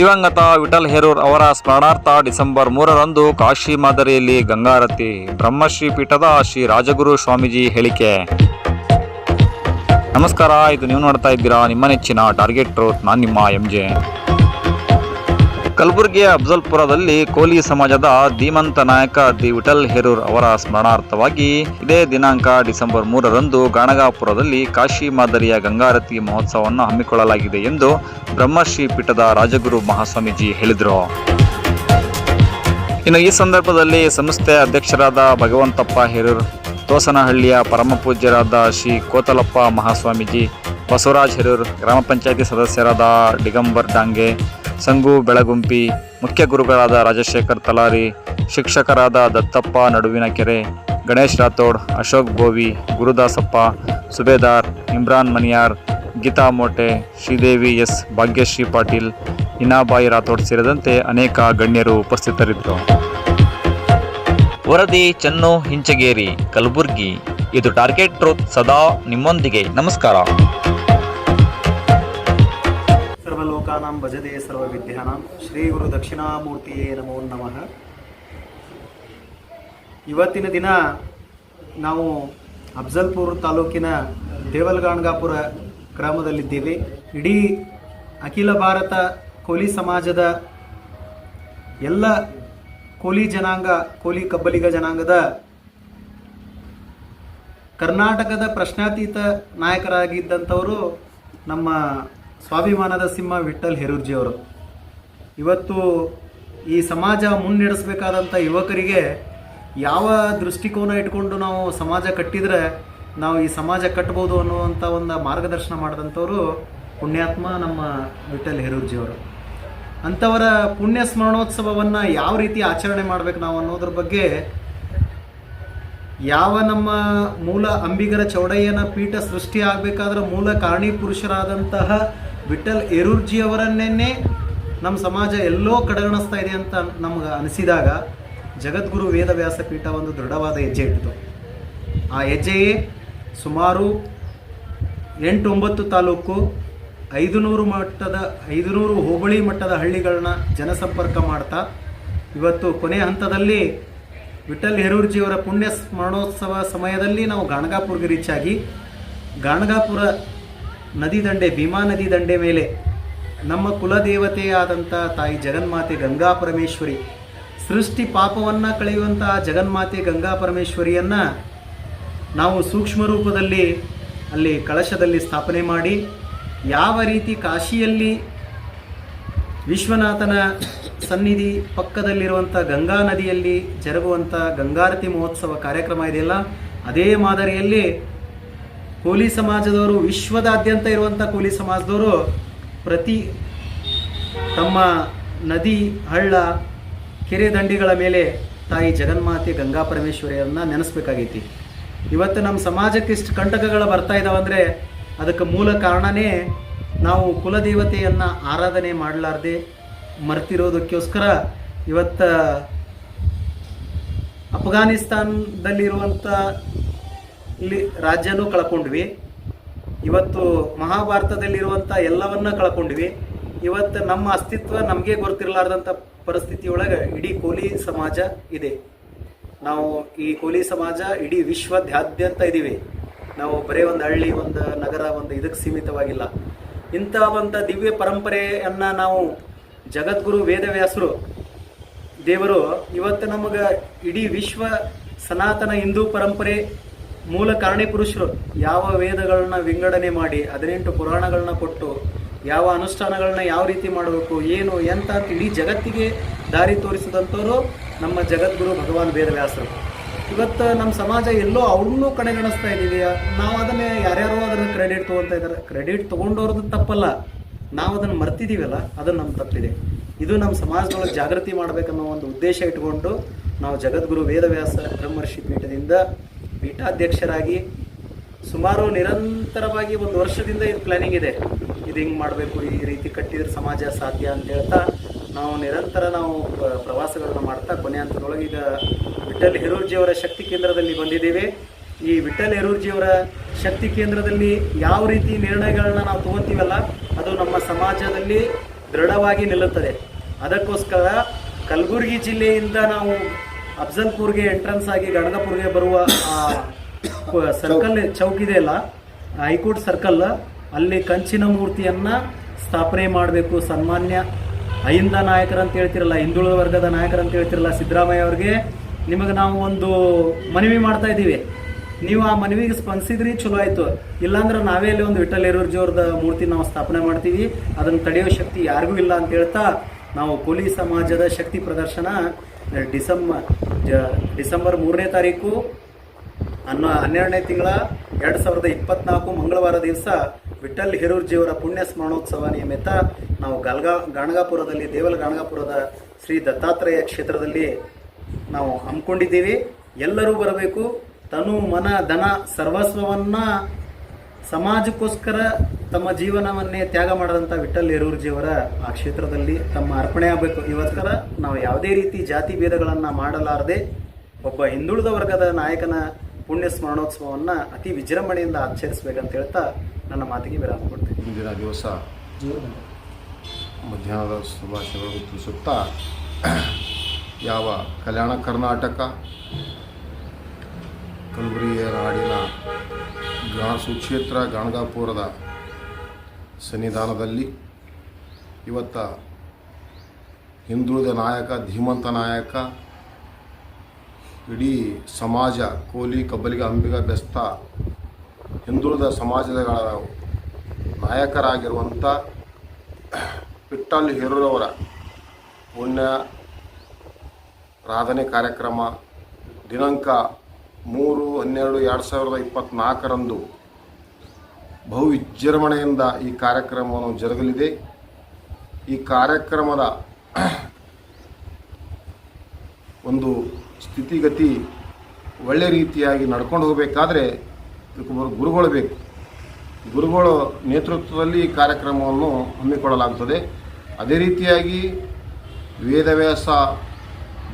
ದಿವಂಗತ ವಿಠಲ್ ಹೇರೂರ್ ಅವರ ಸ್ಮರಣಾರ್ಥ ಡಿಸೆಂಬರ್ ಮೂರರಂದು ಕಾಶಿ ಮಾದರಿಯಲ್ಲಿ ಗಂಗಾರತಿ, ಬ್ರಹ್ಮಶ್ರೀ ಪೀಠದ ಶ್ರೀ ರಾಜಗುರು ಸ್ವಾಮೀಜಿ ಹೇಳಿಕೆ. ನಮಸ್ಕಾರ, ಇದು ನೀವು ನೋಡ್ತಾ ಇದ್ದೀರಾ ನಿಮ್ಮ ನೆಚ್ಚಿನ ಟಾರ್ಗೆಟ್ ರೋತ್ ನಾನು ನಿಮ್ಮ ಎಂ ಜೆ ಕಲಬುರಗಿಯ ಅಫ್ಜಲ್ಪುರದಲ್ಲಿ ಕೋಲಿ ಸಮಾಜದ ಧೀಮಂತ ನಾಯಕ ದಿ ವಿಠಲ್ ಹೆರೂರ್ ಅವರ ಸ್ಮರಣಾರ್ಥವಾಗಿ ಇದೇ ದಿನಾಂಕ ಡಿಸೆಂಬರ್ ಮೂರರಂದು ಗಾಣಗಾಪುರದಲ್ಲಿ ಕಾಶಿ ಮಾದರಿಯ ಗಂಗಾರತಿ ಮಹೋತ್ಸವವನ್ನು ಹಮ್ಮಿಕೊಳ್ಳಲಾಗಿದೆ ಎಂದು ಬ್ರಹ್ಮಶ್ರೀ ಪೀಠದ ರಾಜಗುರು ಮಹಾಸ್ವಾಮೀಜಿ ಹೇಳಿದರು. ಇನ್ನು ಈ ಸಂದರ್ಭದಲ್ಲಿ ಸಂಸ್ಥೆಯ ಅಧ್ಯಕ್ಷರಾದ ಭಗವಂತಪ್ಪ ಹೆರೂರ್, ತೋಸನಹಳ್ಳಿಯ ಪರಮಪೂಜ್ಯರಾದ ಶ್ರೀ ಕೋತಲಪ್ಪ ಮಹಾಸ್ವಾಮೀಜಿ, ಬಸವರಾಜ್ ಹೆರೂರ್, ಗ್ರಾಮ ಪಂಚಾಯಿತಿ ಸದಸ್ಯರಾದ ಡಿಗಂಬರ್ ಡಾಂಗೆ ಸಂಗು ಬೆಳಗುಂಪಿ ಮುಖ್ಯ ಗುರುಗಳಾದ ರಾಜಶೇಖರ್ ತಲಾರಿ, ಶಿಕ್ಷಕರಾದ ದತ್ತಪ್ಪ ನಡುವಿನ ಕೆರೆ ಗಣೇಶ್ ರಾಥೋಡ್, ಅಶೋಕ್ ಗೋವಿ, ಗುರುದಾಸಪ್ಪ, ಸುಬೇದಾರ್, ಇಮ್ರಾನ್ ಮನಿಯಾರ್, ಗೀತಾ ಮೋಟೆ, ಶ್ರೀದೇವಿ ಎಸ್ ಭಾಗ್ಯಶ್ರೀ ಪಾಟೀಲ್, ಇನಾಬಾಯಿ ರಾಥೋಡ್ ಸೇರಿದಂತೆ ಅನೇಕ ಗಣ್ಯರು ಉಪಸ್ಥಿತರಿದ್ದರು. ವರದಿ ಚೆನ್ನು ಹಿಂಚಗೇರಿ, ಕಲಬುರ್ಗಿ. ಇದು ಟಾರ್ಗೆಟ್ ಟ್ರೂತ್ ಸದಾ ನಿಮ್ಮೊಂದಿಗೆ. ನಮಸ್ಕಾರ. ಸರ್ವಲೋಕಾನಾಂ ಭಜದೆ ಸರ್ವವಿದ್ಯಾನಾಂ ಶ್ರೀ ಗುರು ದಕ್ಷಿಣಾಮೂರ್ತಿಯೇ ನಮೋ ನಮಃ. ಇವತ್ತಿನ ದಿನ ನಾವು ಅಫ್ಜಲ್ಪುರ್ ತಾಲೂಕಿನ ದೇವಲ್ಗಾಣ್ಗಾಪುರ ಗ್ರಾಮದಲ್ಲಿದ್ದೇವೆ. ಇಡೀ ಅಖಿಲ ಭಾರತ ಕೋಲಿ ಸಮಾಜದ ಎಲ್ಲ ಕೋಲಿ ಜನಾಂಗ, ಕೋಲಿ ಕಬ್ಬಲಿಗ ಜನಾಂಗದ ಕರ್ನಾಟಕದ ಪ್ರಶ್ನಾತೀತ ನಾಯಕರಾಗಿದ್ದಂಥವರು ನಮ್ಮ ಸ್ವಾಭಿಮಾನದ ಸಿಂಹ ವಿಠಲ್ ಹೆರೂರ್ಜಿಯವರು ಇವತ್ತು ಈ ಸಮಾಜ ಮುನ್ನಡೆಸಬೇಕಾದಂಥ ಯುವಕರಿಗೆ ಯಾವ ದೃಷ್ಟಿಕೋನ ಇಟ್ಕೊಂಡು ನಾವು ಸಮಾಜ ಕಟ್ಟಿದರೆ ನಾವು ಈ ಸಮಾಜ ಕಟ್ಟಬಹುದು ಅನ್ನುವಂಥ ಒಂದು ಮಾರ್ಗದರ್ಶನ ಮಾಡಿದಂಥವರು ಪುಣ್ಯಾತ್ಮ ನಮ್ಮ ವಿಠಲ್ ಹೆರೂರ್ಜಿಯವರು ಅಂಥವರ ಪುಣ್ಯ ಸ್ಮರಣೋತ್ಸವವನ್ನು ಯಾವ ರೀತಿ ಆಚರಣೆ ಮಾಡಬೇಕು ನಾವು ಅನ್ನೋದ್ರ ಬಗ್ಗೆ ಯಾವ ನಮ್ಮ ಮೂಲ ಅಂಬಿಗರ ಚೌಡಯ್ಯನ ಪೀಠ ಸೃಷ್ಟಿ ಆಗಬೇಕಾದ್ರೆ ಮೂಲ ಕಾರಣಿ ಪುರುಷರಾದಂತಹ ವಿಠಲ್ ಎರುರ್ಜಿಯವರನ್ನೇ ನಮ್ಮ ಸಮಾಜ ಎಲ್ಲೋ ಕಡೆಗಣಿಸ್ತಾ ಇದೆ ಅಂತ ನಮ್ಗೆ ಅನಿಸಿದಾಗ ಜಗದ್ಗುರು ವೇದವ್ಯಾಸ ಪೀಠ ಒಂದು ದೃಢವಾದ ಹೆಜ್ಜೆ ಇಟ್ಟಿತು. ಆ ಹೆಜ್ಜೆಯೇ ಸುಮಾರು ಎಂಟು ಒಂಬತ್ತು ತಾಲೂಕು ಐದುನೂರು ಮಟ್ಟದ, ಐದುನೂರು ಹೋಬಳಿ ಮಟ್ಟದ ಹಳ್ಳಿಗಳನ್ನ ಜನಸಂಪರ್ಕ ಮಾಡ್ತಾ, ಇವತ್ತು ಕೊನೆ ಹಂತದಲ್ಲಿ ವಿಠಲ್ ಹೆರೂರ್ಜಿಯವರ ಪುಣ್ಯ ಸ್ಮರಣೋತ್ಸವ ಸಮಯದಲ್ಲಿ ನಾವು ಗಾಣಗಾಪುರ್ಗೆ ರೀಚ್ ಆಗಿ ಗಾಣಗಾಪುರ ನದಿ ದಂಡೆ, ಭೀಮಾ ನದಿ ದಂಡೆ ಮೇಲೆ ನಮ್ಮ ಕುಲದೇವತೆಯಾದಂಥ ತಾಯಿ ಜಗನ್ಮಾತೆ ಗಂಗಾ ಪರಮೇಶ್ವರಿ ಸೃಷ್ಟಿ ಪಾಪವನ್ನು ಕಳೆಯುವಂತಹ ಜಗನ್ಮಾತೆ ಗಂಗಾ ಪರಮೇಶ್ವರಿಯನ್ನು ನಾವು ಸೂಕ್ಷ್ಮ ರೂಪದಲ್ಲಿ ಅಲ್ಲಿ ಕಳಶದಲ್ಲಿ ಸ್ಥಾಪನೆ ಮಾಡಿ, ಯಾವ ರೀತಿ ಕಾಶಿಯಲ್ಲಿ ವಿಶ್ವನಾಥನ ಸನ್ನಿಧಿ ಪಕ್ಕದಲ್ಲಿರುವಂಥ ಗಂಗಾ ನದಿಯಲ್ಲಿ ಜರುಗುವಂಥ ಗಂಗಾರತಿ ಮಹೋತ್ಸವ ಕಾರ್ಯಕ್ರಮ ಇದೆಯಲ್ಲ, ಅದೇ ಮಾದರಿಯಲ್ಲಿ ಕೋಲಿ ಸಮಾಜದವರು ವಿಶ್ವದಾದ್ಯಂತ ಇರುವಂಥ ಕೋಲಿ ಸಮಾಜದವರು ಪ್ರತಿ ತಮ್ಮ ನದಿ, ಹಳ್ಳ, ಕೆರೆ ದಂಡಿಗಳ ಮೇಲೆ ತಾಯಿ ಜಗನ್ಮಾತೆ ಗಂಗಾ ಪರಮೇಶ್ವರಿಯನ್ನ ನೆನೆಸ್ಬೇಕಾಗೈತಿ. ಇವತ್ತು ನಮ್ಮ ಸಮಾಜಕ್ಕೆ ಇಷ್ಟು ಕಂಟಕಗಳು ಬರ್ತಾ ಇದ್ದಾವಂದರೆ ಅದಕ್ಕೆ ಮೂಲ ಕಾರಣನೇ ನಾವು ಕುಲದೇವತೆಯನ್ನು ಆರಾಧನೆ ಮಾಡಲಾರ್ದೆ ಮರ್ತಿರೋದಕ್ಕೋಸ್ಕರ ಇವತ್ತು ಅಫ್ಘಾನಿಸ್ತಾನದಲ್ಲಿರುವಂಥ ಇಲ್ಲಿ ರಾಜ್ಯನೂ ಕಳ್ಕೊಂಡ್ವಿ. ಇವತ್ತು ಮಹಾಭಾರತದಲ್ಲಿರುವಂಥ ಎಲ್ಲವನ್ನ ಕಳ್ಕೊಂಡ್ವಿ. ಇವತ್ತು ನಮ್ಮ ಅಸ್ತಿತ್ವ ನಮಗೆ ಗೊತ್ತಿರಲಾರ್ದಂಥ ಪರಿಸ್ಥಿತಿಯೊಳಗೆ ಇಡೀ ಕೋಲಿ ಸಮಾಜ ಇದೆ. ನಾವು ಈ ಕೋಲಿ ಸಮಾಜ ಇಡೀ ವಿಶ್ವದಾದ್ಯಂತ ಇದ್ದೀವಿ ನಾವು ಬರೀ ಒಂದು ಹಳ್ಳಿ, ಒಂದು ನಗರ, ಒಂದು ಇದಕ್ಕೆ ಸೀಮಿತವಾಗಿಲ್ಲ. ಇಂಥ ಒಂದು ದಿವ್ಯ ಪರಂಪರೆಯನ್ನು ನಾವು ಜಗದ್ಗುರು, ವೇದವ್ಯಾಸರು, ದೇವರು ಇವತ್ತು ನಮಗೆ ಇಡೀ ವಿಶ್ವ ಸನಾತನ ಹಿಂದೂ ಪರಂಪರೆ ಮೂಲ ಕಾರಣಿ ಪುರುಷರು. ಯಾವ ವೇದಗಳನ್ನ ವಿಂಗಡಣೆ ಮಾಡಿ, ಹದಿನೆಂಟು ಪುರಾಣಗಳನ್ನ ಕೊಟ್ಟು, ಯಾವ ಅನುಷ್ಠಾನಗಳನ್ನ ಯಾವ ರೀತಿ ಮಾಡಬೇಕು, ಏನು, ಎಂತ ಅಂತ ಇಡೀ ಜಗತ್ತಿಗೆ ದಾರಿ ತೋರಿಸಿದಂಥವರು ನಮ್ಮ ಜಗದ್ಗುರು ಭಗವಾನ್ ವೇದವ್ಯಾಸರು. ಇವತ್ತು ನಮ್ಮ ಸಮಾಜ ಎಲ್ಲೋ ಅವ್ರನ್ನೂ ಕಡೆಗಣಿಸ್ತಾ ಇದ್ದೀವಿ ನಾವು ಅದನ್ನೇ ಯಾರ್ಯಾರೋ ಅದನ್ನು ಕ್ರೆಡಿಟ್ ತೊಗೊಳ್ತಾ ಇದ್ದಾರೆ. ಕ್ರೆಡಿಟ್ ತೊಗೊಂಡವ್ರದ್ದು ತಪ್ಪಲ್ಲ. ನಾವು ಅದನ್ನು ಮರ್ತಿದ್ದೀವಲ್ಲ ಅದು ನಮ್ಮ ತಪ್ಪಿದೆ. ಇದು ನಮ್ಮ ಸಮಾಜದೊಳಗೆ ಜಾಗೃತಿ ಮಾಡಬೇಕನ್ನೋ ಒಂದು ಉದ್ದೇಶ ಇಟ್ಕೊಂಡು ನಾವು ಜಗದ್ಗುರು ವೇದವ್ಯಾಸ ಬ್ರಹ್ಮರ್ಷಿ ಪೀಠದಿಂದ ಪೀಠಾಧ್ಯಕ್ಷರಾಗಿ ಸುಮಾರು ನಿರಂತರವಾಗಿ ಒಂದು ವರ್ಷದಿಂದ ಇದು ಪ್ಲಾನಿಂಗ್ ಇದೆ. ಇದು ಹಿಂಗೆ ಮಾಡಬೇಕು, ಈ ರೀತಿ ಕಟ್ಟಿದ್ರೆ ಸಮಾಜ ಸಾಧ್ಯ ಅಂತ ಹೇಳ್ತಾ ನಾವು ನಿರಂತರ ನಾವು ಪ್ರವಾಸಗಳನ್ನು ಮಾಡ್ತಾ ಕೊನೆ ಹಂತದೊಳಗೆ ಈಗ ವಿಠಲ್ ಹೆರೂರ್ಜಿಯವರ ಶಕ್ತಿ ಕೇಂದ್ರದಲ್ಲಿ ಬಂದಿದ್ದೇವೆ. ಈ ವಿಠಲ್ ಹೆರೂರ್ಜಿಯವರ ಶಕ್ತಿ ಕೇಂದ್ರದಲ್ಲಿ ಯಾವ ರೀತಿ ನಿರ್ಣಯಗಳನ್ನ ನಾವು ತಗೋತೀವಲ್ಲ, ಅದು ನಮ್ಮ ಸಮಾಜದಲ್ಲಿ ದೃಢವಾಗಿ ನಿಲ್ಲುತ್ತದೆ. ಅದಕ್ಕೋಸ್ಕರ ಕಲಬುರಗಿ ಜಿಲ್ಲೆಯಿಂದ ನಾವು ಅಫ್ಜಲ್ಪುರ್ಗೆ ಎಂಟ್ರೆನ್ಸ್ ಆಗಿ ಗಣಗಪುರ್ಗೆ ಬರುವ ಸರ್ಕಲ್ ಚೌಕ್ ಇದೆ ಅಲ್ಲ, ಹೈಕೋರ್ಟ್ ಸರ್ಕಲ್ ಅಲ್ಲಿ ಕಂಚಿನ ಮೂರ್ತಿಯನ್ನ ಸ್ಥಾಪನೆ ಮಾಡಬೇಕು. ಸನ್ಮಾನ್ಯ ಅಹಿಂದ ನಾಯಕರು ಅಂತ ಹೇಳ್ತಿರಲ್ಲ, ಹಿಂದುಳಿದ ವರ್ಗದ ನಾಯಕರು ಅಂತ ಹೇಳ್ತಿರಲ್ಲ ಸಿದ್ದರಾಮಯ್ಯ ಅವ್ರಿಗೆ, ನಿಮಗೆ ನಾವು ಒಂದು ಮನವಿ ಮಾಡ್ತಾ ಇದ್ದೀವಿ. ನೀವು ಆ ಮನವಿಗೆ ಸ್ಪಂದಿಸಿದ್ರಿ, ಚಲೋ ಆಯ್ತು. ಇಲ್ಲಾಂದ್ರೆ ನಾವೇ ಅಲ್ಲಿ ಒಂದು ವಿಠಲ್ ಯರೂರ್ಜಿ ಜೋರದ ಮೂರ್ತಿ ನಾವು ಸ್ಥಾಪನೆ ಮಾಡ್ತೀವಿ. ಅದನ್ನು ತಡೆಯೋ ಶಕ್ತಿ ಯಾರಿಗೂ ಇಲ್ಲ ಅಂತ ಹೇಳ್ತಾ ನಾವು ಕೋಲಿ ಸಮಾಜದ ಶಕ್ತಿ ಪ್ರದರ್ಶನ ಡಿಸೆಂಬರ್ ಜ- ಡಿಸೆಂಬರ್ ಮೂರನೇ ತಾರೀಕು ಹನ್ನೊ ಹನ್ನೆರಡನೇ ತಿಂಗಳ ಎರಡು ಸಾವಿರದ ಇಪ್ಪತ್ನಾಲ್ಕು ಮಂಗಳವಾರ ದಿವಸ ವಿಠಲ್ ಹಿರೂರ್ಜಿಯವರ ಪುಣ್ಯ ಸ್ಮರಣೋತ್ಸವ ನಿಯಮಿತ ನಾವು ಗಲ್ಗಾ, ಗಾಣಗಾಪುರದಲ್ಲಿ, ದೇವಲ ಗಾಣಗಾಪುರದ ಶ್ರೀ ದತ್ತಾತ್ರೇಯ ಕ್ಷೇತ್ರದಲ್ಲಿ ನಾವು ಹಮ್ಮಿಕೊಂಡಿದ್ದೀವಿ. ಎಲ್ಲರೂ ಬರಬೇಕು. ತನು, ಮನ, ಧನ, ಸರ್ವಸ್ವವನ್ನ ಸಮಾಜಕ್ಕೋಸ್ಕರ ತಮ್ಮ ಜೀವನವನ್ನೇ ತ್ಯಾಗ ಮಾಡಿದಂಥ ವಿಠಲ್ ಯರೂರ್ಜಿಯವರ ಆ ಕ್ಷೇತ್ರದಲ್ಲಿ ತಮ್ಮ ಅರ್ಪಣೆ ಆಗಬೇಕು. ಇವತ್ತರ ನಾವು ಯಾವುದೇ ರೀತಿ ಜಾತಿ ಭೇದಗಳನ್ನು ಮಾಡಲಾರದೆ ಒಬ್ಬ ಹಿಂದುಳಿದ ವರ್ಗದ ನಾಯಕನ ಪುಣ್ಯ ಸ್ಮರಣೋತ್ಸವವನ್ನು ಅತಿ ವಿಜೃಂಭಣೆಯಿಂದ ಆಚರಿಸಬೇಕಂತ ಹೇಳ್ತಾ ನನ್ನ ಮಾತಿಗೆ ವಿರಾಮ ಕೊಡ್ತೀನಿ. ಇಂದಿನ ದಿವಸ ಮಧ್ಯಾಹ್ನದ ಶುಭಾಶಯಗಳನ್ನು ತಿಳಿಸುತ್ತಾ, ಯಾವ ಕಲ್ಯಾಣ ಕರ್ನಾಟಕ ಕಲಬುರಗಿಯ ನಾಡಿನ ಗಾ ಸುಕ್ಷೇತ್ರ ಗಾಣಗಾಪುರದ ಸನ್ನಿಧಾನದಲ್ಲಿ ಇವತ್ತ ಹಿಂದುಳಿದ ನಾಯಕ, ಧೀಮಂತ ನಾಯಕ, ಇಡೀ ಸಮಾಜ ಕೋಲಿ ಕಬ್ಬಲಿಗ ಅಂಬಿಗ, ಬೆಸ್ತ, ಹಿಂದುಳಿದ ಸಮಾಜದ ನಾಯಕರಾಗಿರುವಂಥ ವಿಠಲ್ ಹಿರೂರವರ ಪುಣ್ಯ ರಾಧನೆ ಕಾರ್ಯಕ್ರಮ, ದಿನಾಂಕ ಮೂರು, ಹನ್ನೆರಡು, ಎರಡು ಸಾವಿರದ ಇಪ್ಪತ್ತ್ನಾಲ್ಕರಂದು ಬಹು ವಿಜೃಂಭಣೆಯಿಂದ ಈ ಕಾರ್ಯಕ್ರಮವನ್ನು ಜರುಗಲಿದೆ. ಈ ಕಾರ್ಯಕ್ರಮದ ಒಂದು ಸ್ಥಿತಿಗತಿ ಒಳ್ಳೆ ರೀತಿಯಾಗಿ ನಡ್ಕೊಂಡು ಹೋಗಬೇಕಾದ್ರೆ ಇದಕ್ಕೊಬ್ಬರು ಗುರುಗಳು ಬೇಕು. ಗುರುಗಳು ನೇತೃತ್ವದಲ್ಲಿ ಈ ಕಾರ್ಯಕ್ರಮವನ್ನು ಹಮ್ಮಿಕೊಳ್ಳಲಾಗುತ್ತದೆ ಅದೇ ರೀತಿಯಾಗಿ ವೇದವ್ಯಾಸ,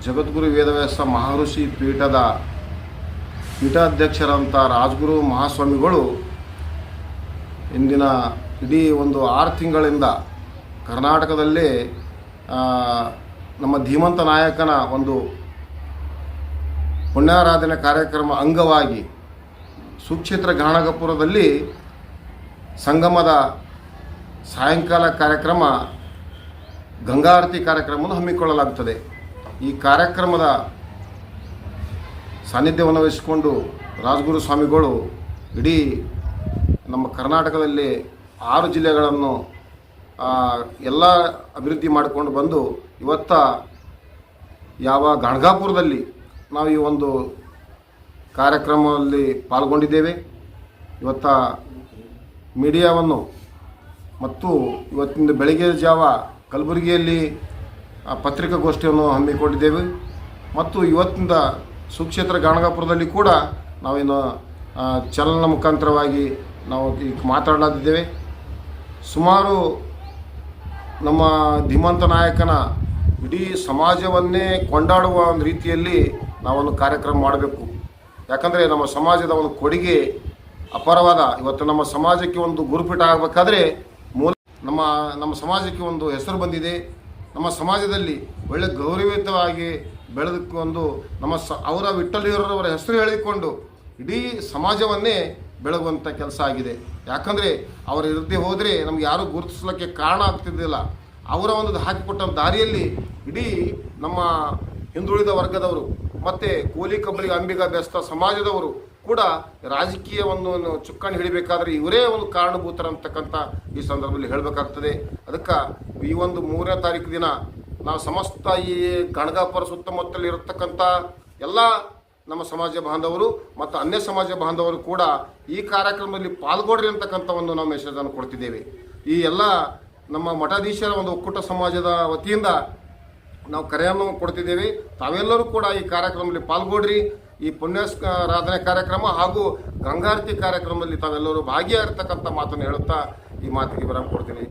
ಜಗದ್ಗುರು ವೇದವ್ಯಾಸ ಮಹರ್ಷಿ ಪೀಠದ ಪೀಠಾಧ್ಯಕ್ಷರಂಥ ರಾಜಗುರು ಮಹಾಸ್ವಾಮಿಗಳು ಇಂದಿನ ಇಡೀ ಒಂದು ಆರು ತಿಂಗಳಿಂದ ಕರ್ನಾಟಕದಲ್ಲಿ ನಮ್ಮ ಧೀಮಂತ ನಾಯಕನ ಒಂದು ಪುಣ್ಯಾರಾಧನೆ ಕಾರ್ಯಕ್ರಮ ಅಂಗವಾಗಿ ಸುಕ್ಷೇತ್ರ ಗಾಣಗಪುರದಲ್ಲಿ ಸಂಗಮದ ಸಾಯಂಕಾಲ ಕಾರ್ಯಕ್ರಮ, ಗಂಗಾರತಿ ಕಾರ್ಯಕ್ರಮವನ್ನು ಹಮ್ಮಿಕೊಳ್ಳಲಾಗುತ್ತದೆ. ಈ ಕಾರ್ಯಕ್ರಮದ ಸಾನ್ನಿಧ್ಯವನ್ನು ವಹಿಸಿಕೊಂಡು ರಾಜಗುರು ಸ್ವಾಮಿಗಳು ಇಡೀ ನಮ್ಮ ಕರ್ನಾಟಕದಲ್ಲಿ ಆರು ಜಿಲ್ಲೆಗಳನ್ನು ಎಲ್ಲ ಅಭಿವೃದ್ಧಿ ಮಾಡಿಕೊಂಡು ಬಂದು ಇವತ್ತ ಯಾವ ಗಣಗಾಪುರದಲ್ಲಿ ನಾವು ಈ ಒಂದು ಕಾರ್ಯಕ್ರಮದಲ್ಲಿ ಪಾಲ್ಗೊಂಡಿದ್ದೇವೆ. ಇವತ್ತ ಮೀಡಿಯಾವನ್ನು ಮತ್ತು ಇವತ್ತಿನ ಬೆಳಗ್ಗೆ ಜಾವ ಕಲಬುರಗಿಯಲ್ಲಿ ಪತ್ರಿಕಾಗೋಷ್ಠಿಯನ್ನು ಹಮ್ಮಿಕೊಂಡಿದ್ದೇವೆ. ಮತ್ತು ಇವತ್ತಿನ ಸುಕ್ಷೇತ್ರ ಗಾಣಗಾಪುರದಲ್ಲಿ ಕೂಡ ನಾವಿನ್ನು ಚಲನ ಮುಖಾಂತರವಾಗಿ ನಾವು ಈಗ ಮಾತಾಡಲಾಗಿದ್ದೇವೆ ಸುಮಾರು ನಮ್ಮ ಧೀಮಂತ ನಾಯಕನ ಇಡೀ ಸಮಾಜವನ್ನೇ ಕೊಂಡಾಡುವ ಒಂದು ರೀತಿಯಲ್ಲಿ ನಾವೊಂದು ಕಾರ್ಯಕ್ರಮ ಮಾಡಬೇಕು. ಯಾಕಂದರೆ ನಮ್ಮ ಸಮಾಜದ ಒಂದು ಕೊಡುಗೆ ಅಪಾರವಾದ. ಇವತ್ತು ನಮ್ಮ ಸಮಾಜಕ್ಕೆ ಒಂದು ಗುರುಪೀಠ ಆಗಬೇಕಾದ್ರೆ ಮೂಲ ನಮ್ಮ ನಮ್ಮ ಸಮಾಜಕ್ಕೆ ಒಂದು ಹೆಸರು ಬಂದಿದೆ. ನಮ್ಮ ಸಮಾಜದಲ್ಲಿ ಒಳ್ಳೆ ಗೌರವಿತವಾಗಿ ಬೆಳೆದುಕೊಂಡು ನಮ್ಮ ಸ, ಅವರ ವಿಠಲಿಯವರವರ ಹೆಸರು ಹೇಳಿಕೊಂಡು ಇಡೀ ಸಮಾಜವನ್ನೇ ಬೆಳಗುವಂಥ ಕೆಲಸ ಆಗಿದೆ. ಯಾಕಂದರೆ ಅವರ ಇರದೆ ಹೋದರೆ ನಮ್ಗೆ ಯಾರೂ ಗುರುತಿಸ್ಲಿಕ್ಕೆ ಕಾರಣ ಆಗ್ತಿದ್ದಿಲ್ಲ ಅವರ ಒಂದು ಹಾಕಿಕೊಟ್ಟ ದಾರಿಯಲ್ಲಿ ಇಡೀ ನಮ್ಮ ಹಿಂದುಳಿದ ವರ್ಗದವರು ಮತ್ತು ಕೂಲಿ ಕಬ್ಬಲಿಗೆ ಅಂಬಿಗ ಬೆಸ್ತ ಸಮಾಜದವರು ಕೂಡ ರಾಜಕೀಯ ಒಂದು ಚುಕ್ಕಾಣಿ ಹಿಡಿಬೇಕಾದ್ರೆ ಇವರೇ ಒಂದು ಕಾರಣಭೂತರಂತಕ್ಕಂಥ ಈ ಸಂದರ್ಭದಲ್ಲಿ ಹೇಳಬೇಕಾಗ್ತದೆ. ಅದಕ್ಕೆ ಈ ಒಂದು ಮೂರನೇ ತಾರೀಕು ದಿನ ನಾವು ಸಮಸ್ತ ಈ ಗಣಗಾಪುರ ಸುತ್ತಮುತ್ತಲು ಇರತಕ್ಕಂಥ ಎಲ್ಲ ನಮ್ಮ ಸಮಾಜ ಬಾಂಧವರು ಮತ್ತು ಅನ್ಯ ಸಮಾಜ ಬಾಂಧವರು ಕೂಡ ಈ ಕಾರ್ಯಕ್ರಮದಲ್ಲಿ ಪಾಲ್ಗೊಡ್ರಿ ಅಂತಕ್ಕಂಥ ಒಂದು ನಾವು ಮೆಸೇಜನ್ನು ಕೊಡ್ತಿದ್ದೇವೆ. ಈ ಎಲ್ಲ ನಮ್ಮ ಮಠಾಧೀಶರ ಒಂದು ಒಕ್ಕೂಟ ಸಮಾಜದ ವತಿಯಿಂದ ನಾವು ಕರೆಯನ್ನು ಕೊಡ್ತಿದ್ದೇವೆ. ತಾವೆಲ್ಲರೂ ಕೂಡ ಈ ಕಾರ್ಯಕ್ರಮದಲ್ಲಿ ಪಾಲ್ಗೊಡ್ರಿ ಈ ಪುಣ್ಯಸ್ಕಾರಾಧನೆ ಕಾರ್ಯಕ್ರಮ ಹಾಗೂ ಗಂಗಾರತಿ ಕಾರ್ಯಕ್ರಮದಲ್ಲಿ ತಾವೆಲ್ಲರೂ ಭಾಗಿಯಾಗಿರ್ತಕ್ಕಂಥ ಮಾತನ್ನು ಹೇಳುತ್ತಾ ಈ ಮಾತಿಗೆ ವಿರಾಮ ಕೊಡ್ತೀನಿ.